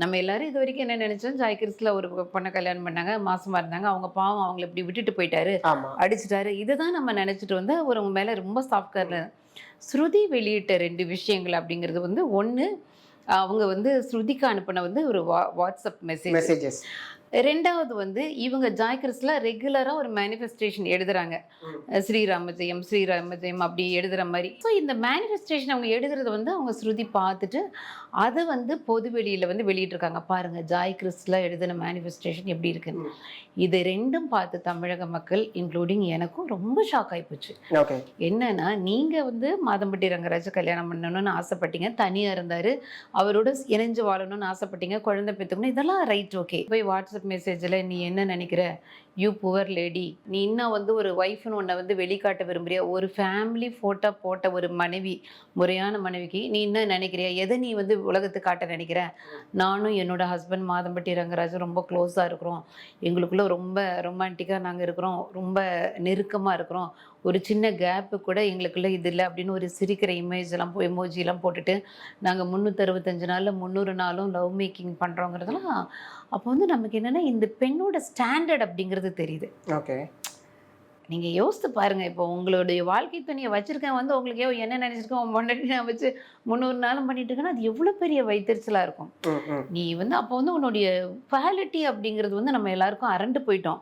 நம்ம எல்லாரும் இது வரைக்கும் என்ன நினைச்சோம்? ஜாய்கிரிஸ்ல ஒரு பொண்ணை கல்யாணம் பண்ணாங்க மாசமா இருந்தாங்க. அவங்க பாவம் அவங்கள இப்படி விட்டுட்டு போயிட்டாரு. அடிச்சிட்டாரு. இதுதான் நம்ம நினைச்சிட்டு வந்து ஒரு மேல ரொம்ப சாஃப்ட்வேர்ல ஸ்ருதி வெளியிட்ட ரெண்டு விஷயங்கள் அப்படிங்கிறது வந்து ஒண்ணு அவங்க வந்து ஸ்ருதிக்கு அனுப்பின வந்து ஒரு வா- வாட்ஸ்அப் மெசேஜ் ரெண்டாவது வந்து இவங்க ஜாய்கிரிஸ்ல ரெகுலரா ஒரு மேனிஃபெஸ்டேஷன் எழுதுறாங்க. ஸ்ரீராம ஜெயம் ஸ்ரீராம ஜெயம் அப்படி எழுதுற மாதிரி. ஸோ இந்த மேனிஃபெஸ்டேஷன் அவங்க எழுதுறத வந்து அவங்க ஸ்ருதி பார்த்துட்டு அதை வந்து பொது வெளியில வந்து வெளியிட்டிருக்காங்க. பாருங்க ஜாய் கிறிஸ்ல எழுதின மேனிஃபெஸ்டேஷன் எப்படி இருக்குன்னு இது ரெண்டும் பார்த்து தமிழக மக்கள் இன்க்ளூடிங் எனக்கும் ரொம்ப ஷாக் ஆயிப்போச்சு ஓகே. என்னன்னா நீங்க வந்து மாதம்பட்டி ரங்கராஜ் கல்யாணம் பண்ணணும்னு ஆசைப்பட்டீங்க தனியா இருந்தாரு அவரோட இணைஞ்சு வாழணும்னு ஆசைப்பட்டீங்க குழந்தை பெற்றுக்கணும் இதெல்லாம் ரைட் ஓகே போய் வாட்ஸ்அப் மெசேஜில் நீ என்ன நினைக்கிற? யூ புவர் லேடி நீ இன்னும் வந்து ஒரு ஒய்ஃப்னு உன்னை வந்து வெளிக்காட்ட விரும்புறியா? ஒரு ஃபேமிலி ஃபோட்டோ போட்ட ஒரு மனைவி முறையான மனைவிக்கு நீ என்ன நினைக்கிறியா? எதை நீ வந்து உலகத்துக்கு காட்ட நினைக்கிற? நானும் என்னோட ஹஸ்பண்ட் மாதம்பட்டி ரங்கராஜும் ரொம்ப க்ளோஸாக இருக்கிறோம். எங்களுக்குள்ளே ரொம்ப ரொமான்டிக்காக நாங்கள் இருக்கிறோம். ரொம்ப நெருக்கமாக இருக்கிறோம். ஒரு சின்ன கேப்பு கூட எங்களுக்குள்ளே இது இல்லை அப்படின்னு ஒரு சிரிக்கிற இமேஜ் எல்லாம் போய் emoji போட்டுட்டு நாங்கள் முந்நூற்றறுபத்தஞ்சு நாளில் முந்நூறு நாளும் லவ் மேக்கிங் பண்ணுறோங்கிறதெல்லாம் அப்போ வந்து நமக்கு என்னென்னா இந்த பெண்ணோட ஸ்டாண்டர்ட் அப்படிங்கிறது தெரியுது. ஓகே. நீங்கள் யோசித்து பாருங்கள் இப்போ உங்களுடைய வாழ்க்கை துணியை வச்சுருக்கேன் வந்து உங்களுக்கு ஏன் என்ன நினச்சிருக்கேன் நான் வச்சு முந்நூறு நாளும் பண்ணிட்டு இருக்கேன்னா அது எவ்வளோ பெரிய வைத்தறிச்சலாக இருக்கும். நீ வந்து அப்போ வந்து உன்னுடைய குவாலிட்டி அப்படிங்கிறது வந்து நம்ம எல்லாருக்கும் அரண்டு போயிட்டோம்.